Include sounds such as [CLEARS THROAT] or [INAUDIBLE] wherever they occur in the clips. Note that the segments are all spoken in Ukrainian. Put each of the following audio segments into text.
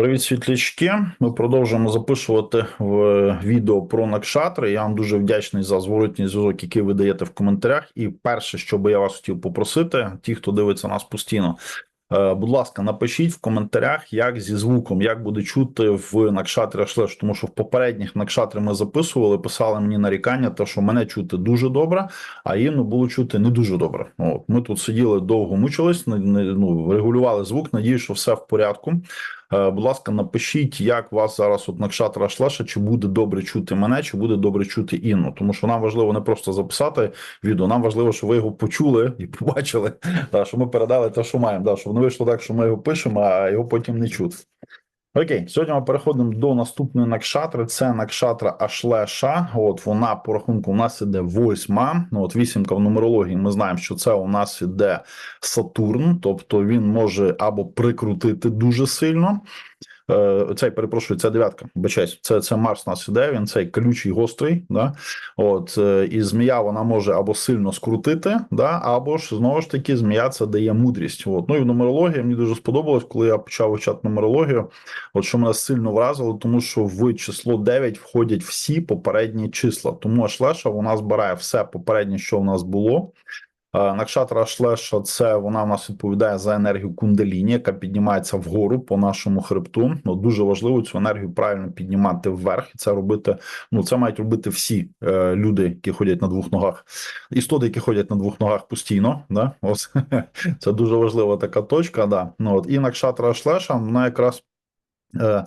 Привіт, світлячки. Ми продовжуємо записувати в відео про накшатри. Я вам дуже вдячний за зворотній зв'язок, який ви даєте в коментарях. І перше, що би я вас хотів попросити, ті, хто дивиться нас постійно, е, будь ласка, напишіть в коментарях, як зі звуком, як буде чути в накшатрі Шлеш, тому що в попередніх накшатри ми записували, писали мені нарікання, те, що мене чути дуже добре, а їм було чути не дуже добре. От ми тут сиділи довго мучились, ну, регулювали звук. Надію, що все в порядку. Е, Будь ласка, напишіть, як вас зараз от Накшатра Шлеша, чи буде добре чути мене, чи буде добре чути Інну. Тому що нам важливо не просто записати відео, нам важливо, щоб ви його почули і [LAUGHS] побачили, та, що ми передали те, що маємо. Та, щоб не вийшло так, що ми його пишемо, а його потім не чути. Окей, сьогодні ми переходимо до наступної накшатри. Це накшатра Ашлеша. От вона по рахунку у нас іде восьма. Ну от вісімка в нумерології. Ми знаємо, що це у нас іде Сатурн, тобто він може або прикрутити дуже сильно. Е, Цей перепрошую, це дев'ятка. Бачайсь, це, це Марс нас іде. Він цей колючий гострий. Да? От е, і змія вона може або сильно скрутити, да, або ж знову ж таки змія це дає мудрість. От. Ну і в нумерології мені дуже сподобалось, коли я почав вивчати нумерологію. От що мене сильно вразило, тому що в число 9 входять всі попередні числа. Тому Ашлеша вона збирає все попереднє, що в нас було. Е, Накшатра Ашлеша це вона в нас відповідає за енергію кундаліні, яка піднімається вгору по нашому хребту. Ну дуже важливо цю енергію правильно піднімати вверх, і це робити. Ну це мають робити всі е, люди, які ходять на двох ногах, істоти, які ходять на двох ногах постійно. Да? Ось [LAUGHS] це дуже важлива така точка. Да. Ну от і Накшатра Ашлеша, вона якраз. Е,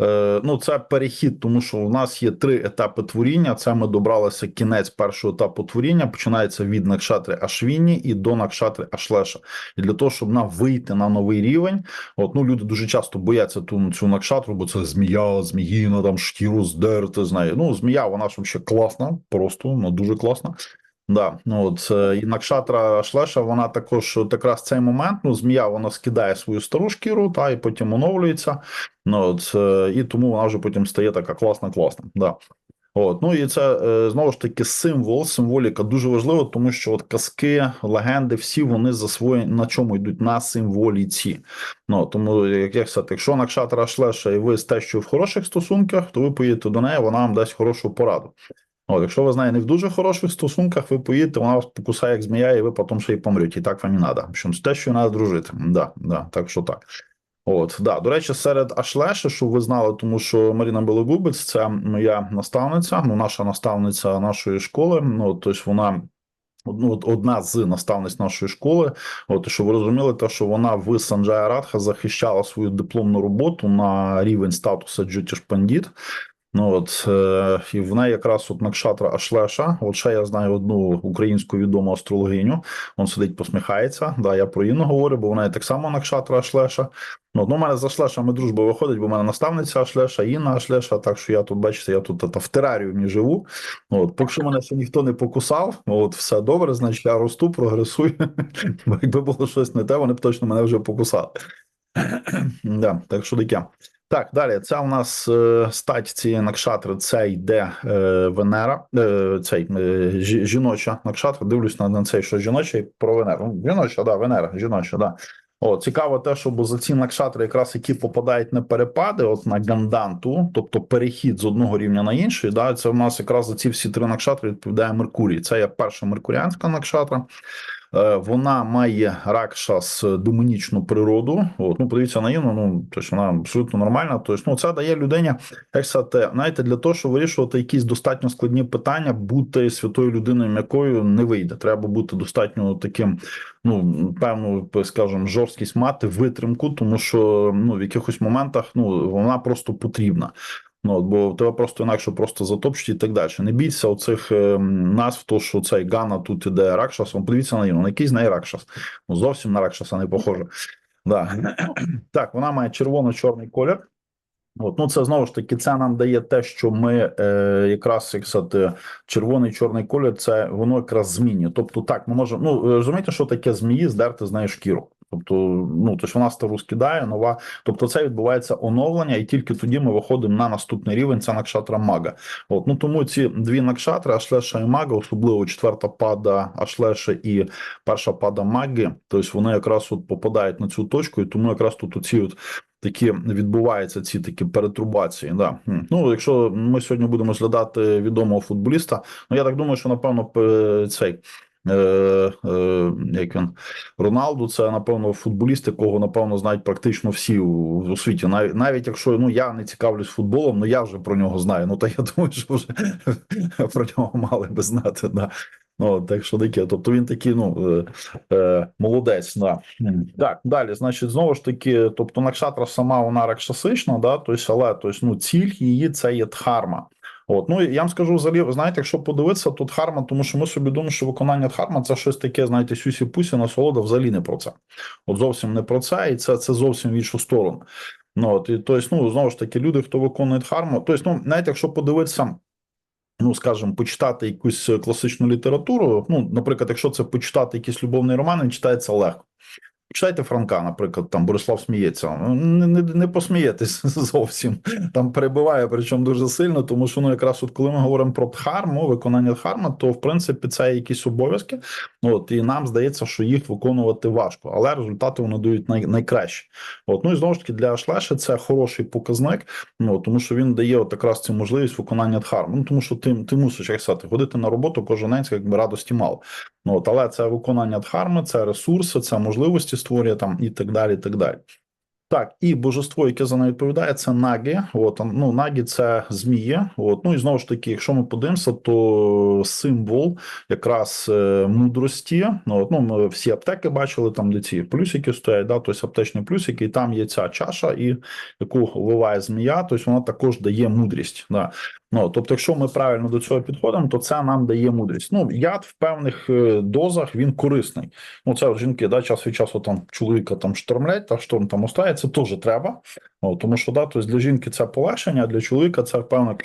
е, ну, це перехід, тому що у нас є три етапи творіння. Це ми добралися кінець першого етапу творіння. Починається від накшатри Ашвіні і до накшатри Ашлеша. І для того, щоб нам вийти на новий рівень, от ну люди дуже часто бояться ту цю накшатру, бо це змія, зміїна, там шкіру здерти. Знає. Ну, змія, вона ж взагалі класна, просто ну дуже класна. Да, ну от е, і Накшатра Шлеша, вона також от якраз цей момент. Ну, змія вона скидає свою стару шкіру, та і потім оновлюється. Ну от е, і тому вона вже потім стає така класна, класна. Да. От, ну і це е, знову ж таки символ, символіка дуже важлива, тому що от казки, легенди, всі вони засвоєні на чому йдуть на символіці. Ну тому, як я сказати, якщо Накшатра Шлеша і ви з те, що в хороших стосунках, то ви поїдете до неї, вона вам дасть хорошу пораду. От, якщо ви з нею не в дуже хороших стосунках, ви поїдете, вона вас покусає як змія, і ви потім ще й помрете. І так вам і треба. Що те, що треба дружити. Да, да, так що так. От, да. До речі, серед Ашлеша, щоб ви знали, тому що Маріна Белогубець це моя наставниця, ну, наша наставниця нашої школи. Ну, тобто вона. Ну, одна з наставниць нашої школи, от щоб ви розуміли, те, що вона в Санджая Радха захищала свою дипломну роботу на рівень статуса Джутіш Пандіт. Ну от е, і в неї якраз от Накшатра Ашлеша. От ще я знаю одну українську відому астрологиню. Он сидить, посміхається. Да, я про Інну говорю, бо вона так само Накшатра Ашлеша. Ну, от, ну, у мене з Ашлешами дружба виходить, бо в мене наставниця Ашлеша, Інна Ашлеша. Так що я тут, бачите, я тут та, в тераріумі живу. От, поки що мене ще ніхто не покусав. От все добре, значить я росту, прогресую. [LAUGHS] Бо якби було щось не те, вони б точно мене вже покусали. [CLEARS THROAT] так що таке. Так, далі. Це у нас е, стать цієї накшатри. Це йде е, Венера, е, цей е, жіноча накшатра. Дивлюсь на, на цей, що жіноча, і про Венеру. Ну, Жіноча, да, Венера, жіноча, да. О, цікаво те, що бо за ці накшатри, якраз які попадають на перепади, от на ганданту, тобто перехід з одного рівня на інший, да, це в нас якраз за ці всі три накшатри відповідає Меркурій. Це є перша меркуріанська накшатра. Е, Вона має ракшас демонічну природу. От, ну, подивіться на Інну, ну тобто вона абсолютно нормальна. Тобто, ну, це дає людині, як сказати, знаєте, для того, щоб вирішувати якісь достатньо складні питання, бути святою людиною м'якою не вийде. Треба бути достатньо таким, ну певну, скажімо, жорсткість мати, витримку, тому що ну в якихось моментах ну вона просто потрібна. Ну, бо тебе просто інакше просто затопчуть і так далі. Не бійся оцих е, назв, то що цей Гана тут іде Ракшас. Подивіться на нього, на який з неї Ракшас. Ну, зовсім на Ракшаса не похоже. Да. Так, вона має червоно-чорний колір. От, ну це знову ж таки, це нам дає те, що ми е, якраз як сказати, червоний чорний колір, це воно якраз змінює. Тобто, так, ми можемо. Ну розумієте, що таке змії здерти з неї шкіру. Тобто, ну то ж вона стару скидає, нова. Тобто, це відбувається оновлення, і тільки тоді ми виходимо на наступний рівень. Це накшатра мага. От ну тому ці дві накшатри, Ашлеша і мага, особливо четверта пада Ашлеша і перша пада маги, тобто вони якраз от попадають на цю точку, і тому якраз тут оці от такі відбуваються ці такі перетрубації. Да. Ну, якщо ми сьогодні будемо розглядати відомого футболіста, ну я так думаю, що напевно цей. Е, е, як він Роналду, це напевно футболіст, якого напевно знають практично всі у, у світі. Навіть навіть якщо ну я не цікавлюсь футболом, ну я вже про нього знаю. Ну та я [LAUGHS] думаю, що вже [LAUGHS] про нього мали би знати. Да. Ну, так що таке. Тобто він такий, ну е, е, молодець. Да. Так, далі, значить, знову ж таки, тобто Накшатра сама вона ракшасична, да, тобто, але тобто, ну, ціль її це є дхарма. От, ну я вам скажу взагалі, знаєте, якщо подивитися, то дхарма, тому що ми собі думаємо, що виконання дхарма це щось таке, знаєте, сюсі пусі насолода взагалі не про це. От зовсім не про це, і це, це зовсім в іншу сторону. Ну, от, і, тобто, ну, знову ж таки, люди, хто виконує дхарму, тобто, ну, навіть якщо подивитися. Ну, скажімо, почитати якусь класичну літературу. Ну, наприклад, якщо це почитати якийсь любовний роман, він читається легко. Читайте Франка, наприклад, там Борислав сміється. Ну, Не, не, не посмієтесь [LAUGHS] зовсім. Там перебиває, причому дуже сильно, тому що ну якраз от коли ми говоримо про дхарму, виконання дхарми, то в принципі це якісь обов'язки. От і нам здається, що їх виконувати важко, але результати вони дають най, найкращі. От ну і знову ж таки для Ашлеша це хороший показник. Ну тому що він дає от якраз цю можливість виконання дхарми. Ну тому що ти, ти мусиш як сказати, ходити на роботу кожен день, якби радості мало. Ну, от, але це виконання дхарми, це ресурси, це можливості створює там і так далі. і так далі. Так, і божество, яке за нею відповідає, це нагі. От ну нагі це змії. От ну і знову ж таки, якщо ми подивимося, то символ якраз е, мудрості. Ну, от, ну ми всі аптеки бачили там, де ці плюсики стоять, да, тобто аптечні плюсики, і там є ця чаша, і яку вливає змія, тобто вона також дає мудрість. Да. Ну, тобто, якщо ми правильно до цього підходимо, то це нам дає мудрість. Ну, яд в певних е, дозах він корисний. Ну, це жінки, да, час від часу там чоловіка там штормлять, та шторм там остає, це теж треба. Ну, тому що да, тобто для жінки це полегшення, а для чоловіка це певне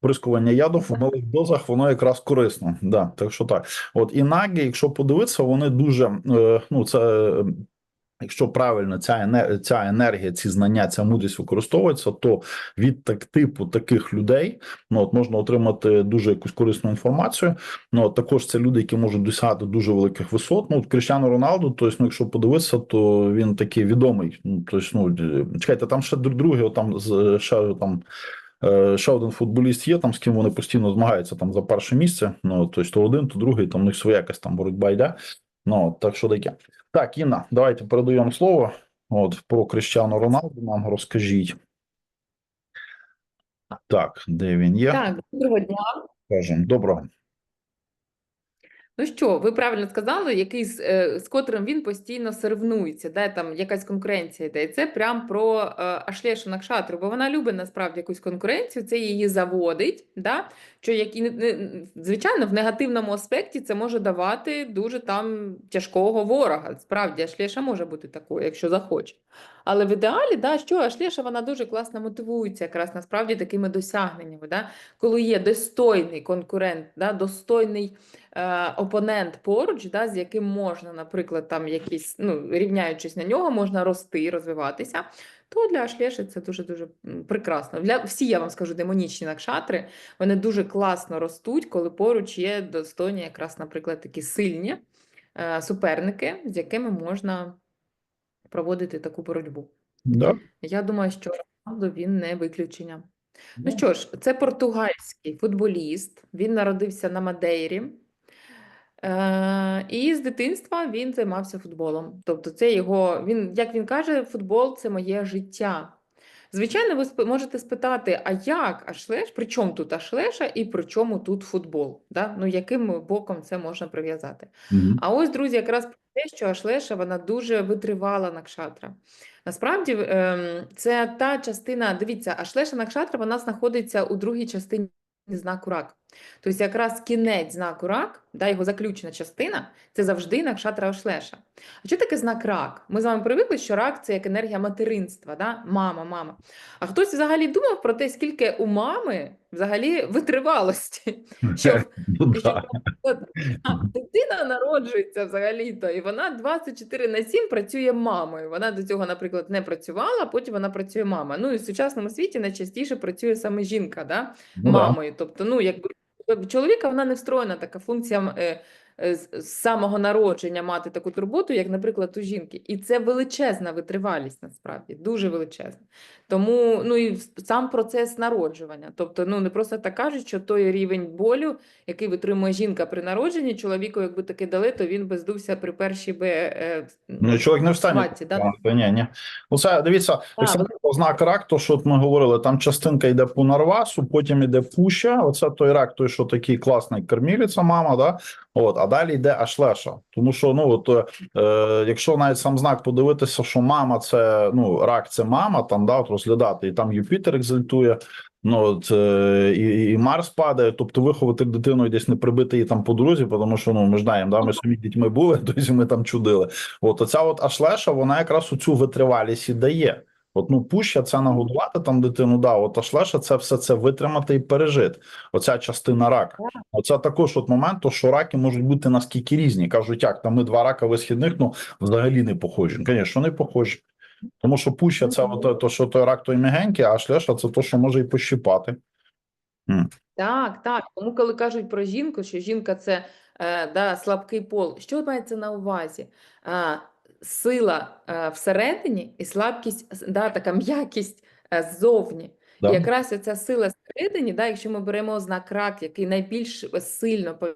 прискування яду в малих дозах, воно якраз корисно. Да, так що так. От і нагі, якщо подивитися, вони дуже е, ну це. Якщо правильно ця ця енергія, ці знання, ця мудрість використовується, то від так типу таких людей ну от можна отримати дуже якусь корисну інформацію. Ну от також це люди, які можуть досягати дуже великих висот. Ну от Кріштіану Роналду, тобто, ну, якщо подивитися, то він такий відомий. Ну тобто, ну чекайте, там ще друг- другий, там ще там. е, Ще один футболіст є, там з ким вони постійно змагаються там за перше місце. Ну тобто, то один, то другий, там у них своя якась там боротьба йде. Ну так що таке. Так, Інна, давайте передаємо слово. От про Крищану Роналду нам розкажіть. Так, де він є? Так, доброго дня. Кажемо, доброго. Ну що, ви правильно сказали, який з, е, з котрим він постійно соревнується, де там якась конкуренція йде. Це прям про е, Ашлешу Накшатру, бо вона любить насправді якусь конкуренцію, це її заводить. Да? Що як і звичайно, в негативному аспекті це може давати дуже там тяжкого ворога. Справді, Ашлеша може бути такою, якщо захоче. Але в ідеалі, да, що Ашлеша вона дуже класно мотивується якраз насправді такими досягненнями. Да? Коли є достойний конкурент, да, достойний е, опонент поруч, да, з яким можна, наприклад, там якісь, ну, рівняючись на нього, можна рости, розвиватися, то для Ашлеші це дуже-дуже прекрасно. Для всі, я вам скажу, демонічні накшатри, вони дуже класно ростуть, коли поруч є достойні, якраз, наприклад, такі сильні е, суперники, з якими можна проводити таку боротьбу. Да? Я думаю, що Роналдо він не виключення. Ну що ж, це португальський футболіст. Він народився на Мадейрі. Е, і з дитинства він займався футболом. Тобто, це його, він, як він каже, футбол це моє життя. Звичайно, ви сп- можете спитати, а як Ашлеш, при чому тут Ашлеша і при чому тут футбол? Да? Ну, яким боком це можна прив'язати? Мгм. А ось, друзі, якраз про те, що Ашлеша вона дуже витривала Накшатра. Насправді, ем, це та частина, дивіться, Ашлеша Накшатра вона знаходиться у другій частині знаку рак. Тобто якраз кінець знаку рак, да, його заключна частина, це завжди Накшатра Ашлеша. А що таке знак рак? Ми з вами привикли, що рак це як енергія материнства, да? мама, мама. А хтось взагалі думав про те, скільки у мами взагалі витривалості, що Ну, дитина народжується взагалі-то, і вона 24 на 7 працює мамою. Вона до цього, наприклад, не працювала, потім вона працює мама. Ну і в сучасному світі найчастіше працює саме жінка. Ну, да. мамою. Тобто, ну, якби в чоловіка вона не встроєна така функція е, е, з самого народження мати таку турботу, як, наприклад, у жінки. І це величезна витривалість насправді, дуже величезна. Тому ну і сам процес народжування. Тобто, ну не просто так кажуть, що той рівень болю, який витримує жінка при народженні, чоловіку, якби таки дали, то він би здувся при першій би е, Ну, чоловік не встане. да? Ні, ні. Ну, це дивіться, це ознак рак, то що ми говорили, там частинка йде по нарвасу, потім йде пуща. Оце той рак, той, що такий класний кормілиця, мама, да? От, а далі йде ашлеша. Тому що, ну, от, е, якщо навіть сам знак подивитися, що мама це ну, рак, це мама, там да, от розглядати, і там Юпітер екзальтує. Ну, от, е, і, і Марс падає, тобто виховати дитину і десь не прибити її там по дорозі, тому що ну ми ж знаємо, да, ми самі дітьми були, [LAUGHS] тобто ми там чудили. От оця от ашлеша, вона якраз оцю витривалість і дає. От ну пуща це нагодувати там дитину, да, от ашлеша це все це витримати і пережити. Оця частина рака. Оце також от момент, то що раки можуть бути наскільки різні. Кажуть, як там ми два рака висхідних, ну взагалі не похожі. Ну, Звісно, не похожі. Тому що пуща це от, то, що той рак, той м'ягенький, а шлеша це то, що може і пощипати. Так, так. Тому коли кажуть про жінку, що жінка це е, да, слабкий пол, що мається на увазі? Е, сила е, всередині і слабкість, да, така м'якість е, ззовні. Да? І якраз оця сила всередині, да, якщо ми беремо знак рак, який найбільш сильно пов'я-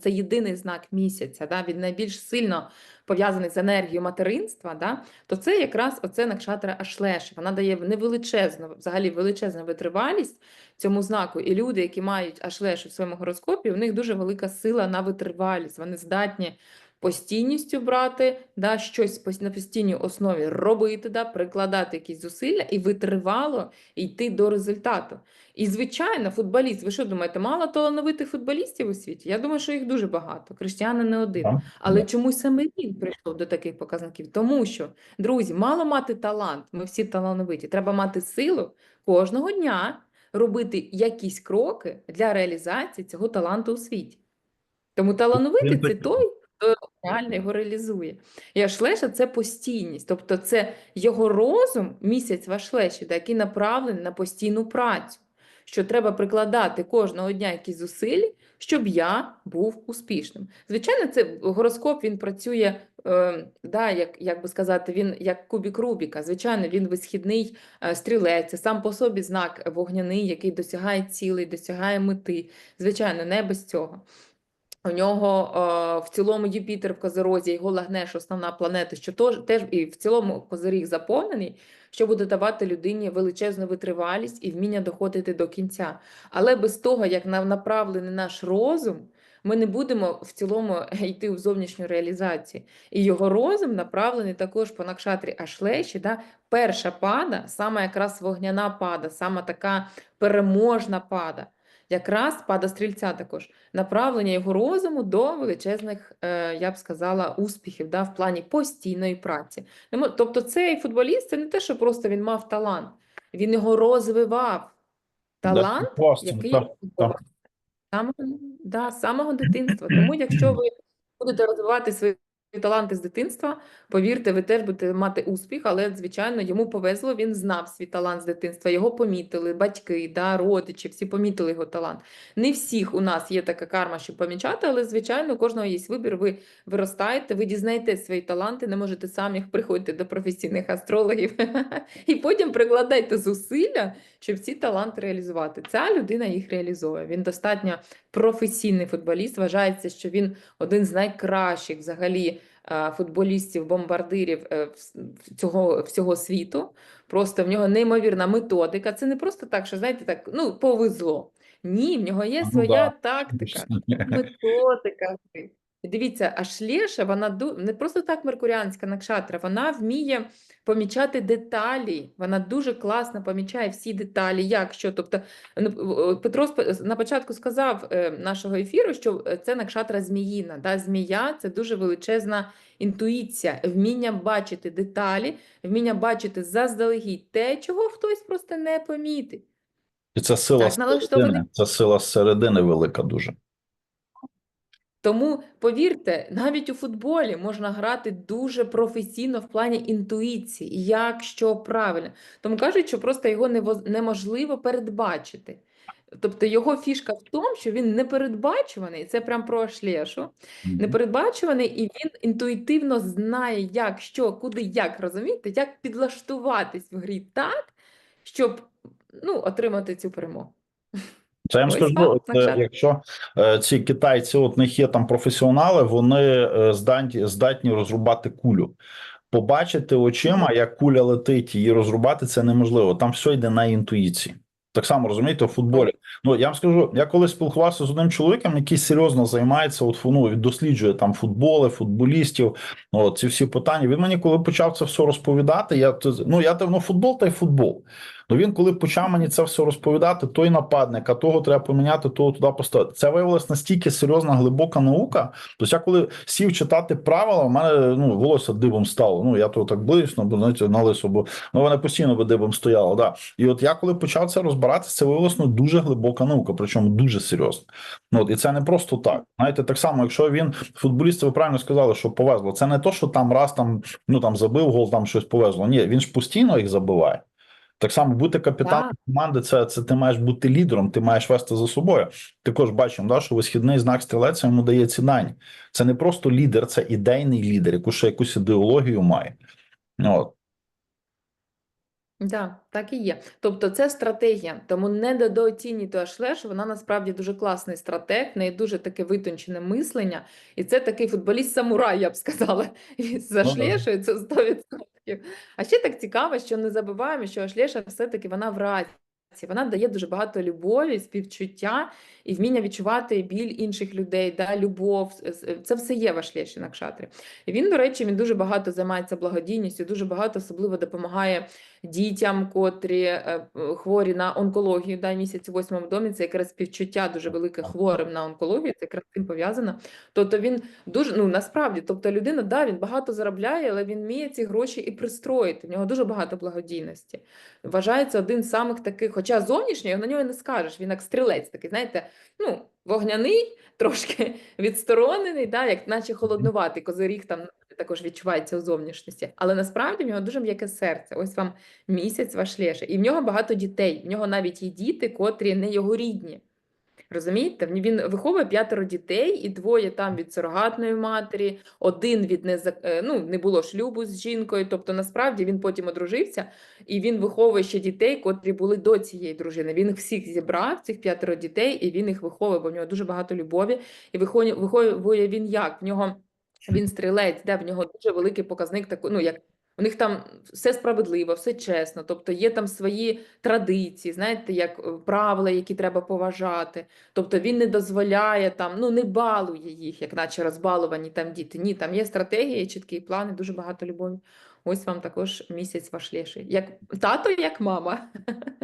це єдиний знак місяця, да, він найбільш сильно пов'язаний з енергією материнства, да, то це якраз оце накшатра Ашлеш. Вона дає невеличезну, взагалі величезну витривалість цьому знаку. І люди, які мають Ашлеш у своєму гороскопі, у них дуже велика сила на витривалість. Вони здатні постійністю брати, да, щось на постійній основі робити, да, прикладати якісь зусилля і витривало йти до результату. І, звичайно, футболіст, ви що думаєте, мало талановитих футболістів у світі? Я думаю, що їх дуже багато. Криштіана не один. Але чомусь саме він прийшов до таких показників? Тому що, друзі, мало мати талант, ми всі талановиті. Треба мати силу кожного дня робити якісь кроки для реалізації цього таланту у світі. Тому талановитий це той, хто реально його реалізує. І Ашлеша це постійність, тобто це його розум, місяць в Ашлеші, який направлений на постійну працю, що треба прикладати кожного дня якісь зусилля, щоб я був успішним. Звичайно, це гороскоп він працює, е, да, як, як би сказати, він як кубік Рубіка. Звичайно, він висхідний е, стрілець, сам по собі знак вогняний, який досягає цілей, досягає мети. Звичайно, не без цього. У нього е, в цілому Юпітер в Козерозі, його Лагнеш, основна планета, що тож, теж і в цілому Козиріг заповнений, що буде давати людині величезну витривалість і вміння доходити до кінця. Але без того, як на- направлений наш розум, ми не будемо в цілому йти в зовнішню реалізацію. І його розум направлений також по накшатрі Ашлеші. Да? Перша пада, саме якраз вогняна пада, саме така переможна пада. Якраз пада стрільця також направлення його розуму до величезних, е, я б сказала, успіхів да, в плані постійної праці. Тобто цей футболіст це не те, що просто він мав талант, він його розвивав. Талант, Да, який так, так. самого, да, самого дитинства. Тому якщо ви будете розвивати свої таланти з дитинства, повірте, ви теж будете мати успіх, але, звичайно, йому повезло, він знав свій талант з дитинства, його помітили, батьки, да, родичі, всі помітили його талант. Не всіх у нас є така карма, щоб помічати, але, звичайно, у кожного є вибір, ви виростаєте, ви дізнаєте свої таланти, не можете самі приходити до професійних астрологів, [LAUGHS] і потім прикладайте зусилля, щоб ці таланти реалізувати. Ця людина їх реалізує. Він достатньо професійний футболіст. Вважається, що він один з найкращих взагалі е, футболістів, бомбардирів е, цього всього світу. Просто в нього неймовірна методика. Це не просто так, що знаєте, так ну повезло. Ні, в нього є Ну своя да. тактика, методика. І Дивіться, Ашлеша, вона не просто так меркуріанська накшатра, вона вміє помічати деталі. Вона дуже класно помічає всі деталі. Як що? Тобто, ну, Петро на початку сказав е, нашого ефіру, що е, це накшатра зміїна. Да? Змія це дуже величезна інтуїція, вміння бачити деталі, вміння бачити заздалегідь те, чого хтось просто не помітить. І це сила Так, середини. Це сила зсередини велика дуже. Тому повірте, навіть у футболі можна грати дуже професійно в плані інтуїції, як що правильно. Тому кажуть, що просто його неможливо передбачити. Тобто його фішка в тому, що він непередбачуваний, це прям про Ашлєшу, непередбачуваний, і він інтуїтивно знає, як, що, куди, як розумієте, як підлаштуватись в грі так, щоб ну, отримати цю перемогу. Це я вам скажу, так, от, е, якщо е, ці китайці, от них є там професіонали, вони е, здатні, здатні розрубати кулю. Побачити очима, як куля летить, її розрубати це неможливо. Там все йде на інтуїції. Так само розумієте, у футболі. Ну я вам скажу, я коли спілкувався з одним чоловіком, який серйозно займається, от ну, досліджує там футболи, футболістів. От ці всі питання. Він мені, коли почав це все розповідати, я ну я ну, футбол та й футбол. Ну він коли почав мені це все розповідати, той нападник, а того треба поміняти, того туди поставити. Це виявилось настільки серйозна глибока наука. Тобто я коли сів читати правила, в мене ну волосся дибом стало. Ну я то так близько, бо знаєте, на лисо, бо ну вона постійно би дибом стояла. Да. І от я коли почав це розбиратися, це виявилось ну, дуже глибока наука, причому дуже серйозна. Ну от і це не просто так. Знаєте, так само, якщо він футболісти, ви правильно сказали, що повезло. Це не то, що там раз там ну там забив гол, там щось повезло. Ні, він ж постійно їх забиває. Так само бути капітаном Так. команди, це, це ти маєш бути лідером, ти маєш вести за собою. Також бачимо, да, що висхідний знак стрілеця йому дає ці дані. Це не просто лідер, це ідейний лідер, яку ще якусь ідеологію має. От. Да, так і є. Тобто це стратегія, тому не недооцінюйте Ашлеш, вона насправді дуже класний стратег, в неї дуже таке витончене мислення, і це такий футболіст-самурай, я б сказала, і з. Ашлешою це 100%. А ще так цікаво, що не забуваємо, що Ашлєша все-таки вона в. Вона дає дуже багато любові, співчуття і вміння відчувати біль інших людей, да, любов. Це все є в Ашлеші на кшатрі. І він, до речі, він дуже багато займається благодійністю, дуже багато особливо допомагає дітям, котрі е, е, хворі на онкологію. Да, місяць восьмому домі це якраз співчуття дуже велике хворим на онкологію, це якраз цим пов'язано. Тобто він дуже, ну насправді, тобто людина, да, він багато заробляє, але він вміє ці гроші і пристроїти. В нього дуже багато благодійності. Вважається один з самих таких, хоча зовнішньо на нього не скажеш, він як стрілець такий, знаєте, ну, вогняний, [LAUGHS] трошки відсторонений, да, як наче холоднуватий козиріг там також відчувається у зовнішності. Але насправді в нього дуже м'яке серце. Ось вам місяць ваш леше. І в нього багато дітей. В нього навіть є діти, котрі не його рідні. Розумієте? Він виховує п'ятеро дітей, і двоє там від сурогатної матері, один від не, ну, не було шлюбу з жінкою. Тобто, насправді він потім одружився, і він виховує ще дітей, котрі були до цієї дружини. Він їх всіх зібрав, цих п'ятеро дітей, і він їх виховує, бо в нього дуже багато любові. І виховує він як? В нього він стрілець, де в нього дуже великий показник, таку, ну як у них там все справедливо, все чесно. Тобто є там свої традиції, знаєте, як е, правила, які треба поважати. Тобто він не дозволяє там, ну не балує їх, як наче розбалувані там діти. Ні, там є стратегія, чіткий план і дуже багато любові. Ось вам також місяць ваш леший. Як тато, як мама.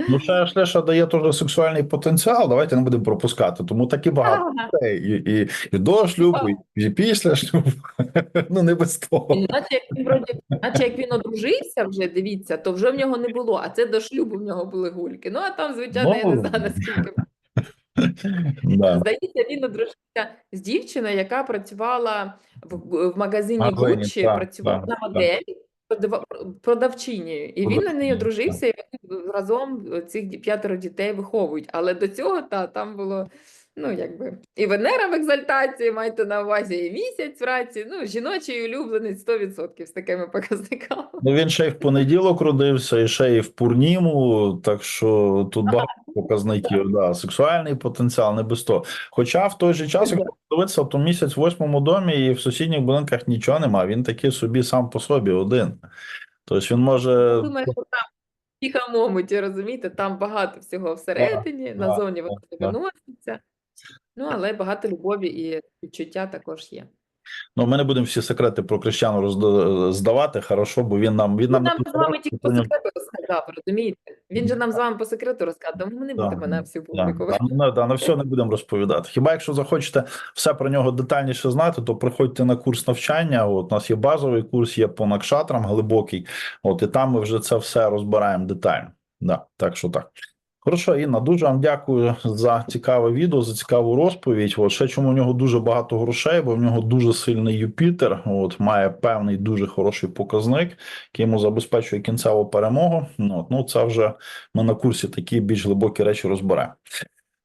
Ну, ще Шлеша дає теж сексуальний потенціал. Давайте не будемо пропускати. Тому такі багато людей. І, і, і до шлюбу, і, і після шлюбу. [LAUGHS] Ну не без того. Наче як він вроді, наче як він одружився вже, дивіться, то вже в нього не було. А це до шлюбу в нього були гульки. Ну а там, звичайно, я не знаю наскільки. [LAUGHS] Да. Здається, він одружився з дівчиною, яка працювала в, в магазині Гуччі, працювала на так. Продава- І він на неї одружився, і вони разом цих п'ятеро дітей виховують. Але до цього та, там було. Ну, якби і Венера в екзальтації, майте на увазі, і місяць в раці. Ну, жіночий улюбленець 100% з такими показниками. Ну він ще й в понеділок родився, і ще й в Пурніму, так що тут багато показників. Да. Сексуальний потенціал, не без того. Хоча в той же час, якщо подивитися, то місяць в восьмому домі і в сусідніх будинках нічого нема. Він такий собі сам по собі один. Тобто він може. Думаю, що там в тихому розумієте, там багато всього всередині, так, назовні воно так, не виноситься. Ну, але багато любові і відчуття також є. Ну, ми не будемо всі секрети про Крещану розда- здавати, хорошо, бо він нам він нам нам з вами тільки по секрету розказав, розумієте? Він же нам з вами по секрету розказав, тому ми не Да, будемо на всю Да, публіку. да, ну, да, на все не будемо розповідати. Хіба якщо захочете все про нього детальніше знати, то приходьте на курс навчання. От у нас є базовий курс, є по накшатрам глибокий. От і там ми вже це все розбираємо детально. Да, так що так. Хорошо, Інна, дуже вам дякую за цікаве відео, за цікаву розповідь. От ще чому в нього дуже багато грошей, бо в нього дуже сильний Юпітер. От має певний дуже хороший показник, який йому забезпечує кінцеву перемогу. Ну, от, ну це вже ми на курсі такі більш глибокі речі розберемо.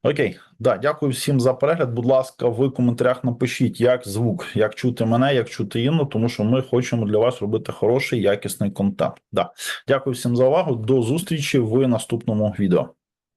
Окей, да, дякую всім за перегляд. Будь ласка, в коментарях напишіть, як звук, як чути мене, як чути Інну, тому що ми хочемо для вас робити хороший, якісний контент. Да. Дякую всім за увагу. До зустрічі в наступному відео.